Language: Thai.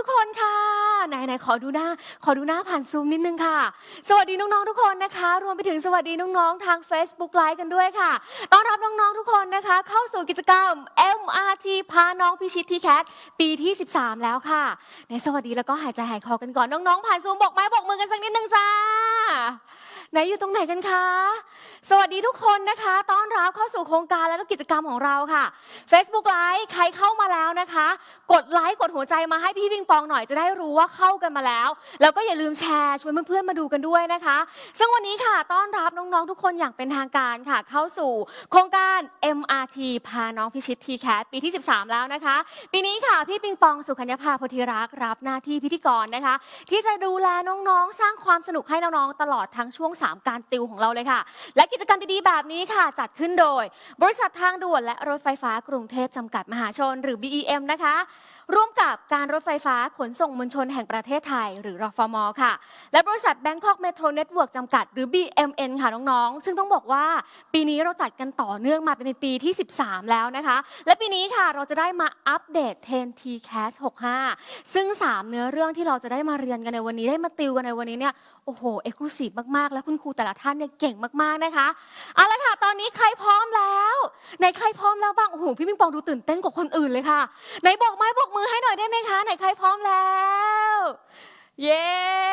ทุกคนค่ะไหนไหนขอดูหน้า ขอดูหน้าผ่านซูมนิดนึงค่ะ สวัสดีน้องๆทุกคนนะคะ รวมไปถึงสวัสดีน้องๆทาง Facebook ไลฟ์กันด้วยค่ะต้อนรับน้องๆทุกคนนะคะ เข้าสู่กิจกรรม MRT พาน้องพิชิตทีแคทปีที่ 13 แล้วค่ะในสวัสดีแล้วก็หายใจหายคอกันก่อนน้องๆผ่านซูมบอกไม้บอกมือกันสักนิดนึงจ้าไหนอยู่ตรงไหนกันคะ สวัสดีทุกคนนะคะ ต้อนรับเข้าสู่โครงการและก็กิจกรรมของเราค่ะ Facebook ไลฟ์ใครเข้ามา ไลค์กดหัวใจมาให้พี่ปิงปองหน่อยจะได้รู้ว่าเข้ากันมาแล้ว แล้วก็อย่าลืมแชร์ชวนเพื่อนๆมาดูกันด้วยนะคะ ซึ่งวันนี้ค่ะต้อนรับน้องๆทุกคนอย่างเป็นทางการค่ะ เข้าสู่โครงการ MRT พาน้องพิชิต TCAT ปีที่ 13 แล้วนะคะ ปีนี้ค่ะพี่ปิงปองสุขัญญาภาโพธิรักษ์รับหน้าที่พิธีกรนะคะ ที่จะดูแลน้องๆ สร้างความสนุกให้น้องๆตลอดทั้งช่วง 3 การติวของเราเลยค่ะ และกิจกรรมดีๆแบบนี้ค่ะ จัดขึ้นโดย บริษัททางด่วนและรถไฟฟ้ากรุงเทพจำกัดมหาชนหรือ BEM นะคะ ร่วมกับการรถไฟฟ้าขนส่งมวลชนแห่งประเทศไทย หรือรฟมค่ะ และบริษัท Bangkok Metro Network จำกัด หรือ BMN ค่ะน้องๆ ซึ่งต้องบอกว่าปีนี้เราจัดกันต่อเนื่องมาเป็นปีที่ 13 แล้วนะคะ และปีนี้ค่ะเราจะได้มาอัปเดต 10 TCAS 65 ซึ่ง 3 เนื้อเรื่องที่เราจะได้มาเรียนกันในวันนี้ได้มาติวกันในวันนี้เนี่ยโอ้โหเอกลูซีฟมากๆ และคุณครูแต่ละท่านเนี่ยเก่งมากๆนะคะเอาละค่ะ ตอนนี้ใครพร้อมแล้วไหนใคร โหพี่ปิงปองดูตื่นเต้นกว่าคนอื่นเลยค่ะ ไหนบอกไม้บอกมือให้หน่อยได้ไหมคะ ไหนใครพร้อมแล้ว เย้